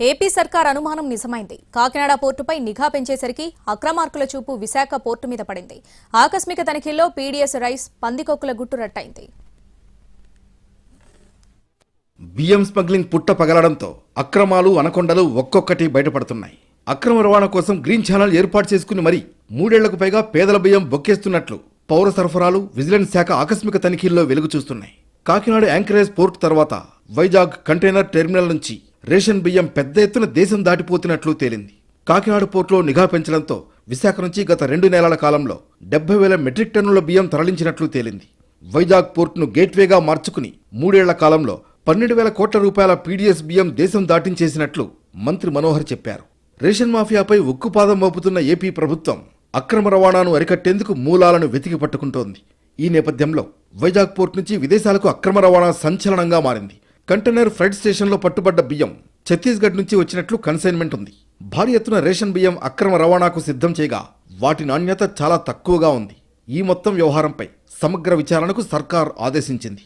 AP సర్కార్ అనుమానం నిజమైంది. కాకినాడ పోర్టుపై నిఘా పెంచేసరికి అక్రమార్కుల చూపు విశాఖ పోర్టు మీద పడింది. ఆకస్మిక తనిఖీల్లో పీడీఎస్ రైస్ పందికొక్కుల గుట్టు రట్టయింది. బియ్యం స్మగ్లింగ్ పుట్ట పగలడంతో అక్రమాలు అనకొండలు ఒక్కొక్కటి బయటపడుతున్నాయి. అక్రమ రవాణా కోసం గ్రీన్ ఛానల్ ఏర్పాటు చేసుకుని మరీ మూడేళ్ళకు పైగా పేదల బియ్యం బొక్కేస్తున్నట్లు పౌర సరఫరాలు విజిలెన్స్ శాఖ ఆకస్మిక తనిఖీల్లో వెలుగు చూస్తున్నాయి కాకినాడ యాంకరేజ్ పోర్ట్ తర్వాత వైజాగ్ కంటైనర్ టెర్మినల్ నుంచి రేషన్ బియ్యం పెద్ద ఎత్తున దేశం దాటిపోతున్నట్లు తేలింది. కాకినాడ పోర్టులో నిఘా పెంచడంతో విశాఖ నుంచి గత రెండు నెలల కాలంలో డెబ్బై వేల మెట్రిక్ టన్నుల బియ్యం తరలించినట్లు తేలింది. వైజాగ్ పోర్టును గేట్వేగా మార్చుకుని మూడేళ్ళ కాలంలో పన్నెండు వేల కోట్ల రూపాయల పీడీఎస్ బియ్యం దేశం దాటించేసినట్లు మంత్రి మనోహర్ చెప్పారు. రేషన్ మాఫియాపై ఉక్కుపాదం మోపుతున్న ఏపీ ప్రభుత్వం అక్రమ రవాణాను అరికట్టేందుకు మూలాలను వెతికి పట్టుకుంటోంది. ఈ నేపథ్యంలో వైజాగ్ పోర్ట్ నుంచి విదేశాలకు అక్రమ రవాణా సంచలనంగా మారింది. కంటైనర్ ఫ్రైడ్ స్టేషన్లో పట్టుబడ్డ బియ్యం ఛత్తీస్గఢ్ నుంచి వచ్చినట్లు కన్సైన్మెంట్ ఉంది. భారీ ఎత్తున రేషన్ బియ్యం అక్రమ రవాణాకు సిద్ధం చేయగా వాటి నాణ్యత చాలా తక్కువగా ఉంది. ఈ మొత్తం వ్యవహారంపై సమగ్ర విచారణకు సర్కార్ ఆదేశించింది.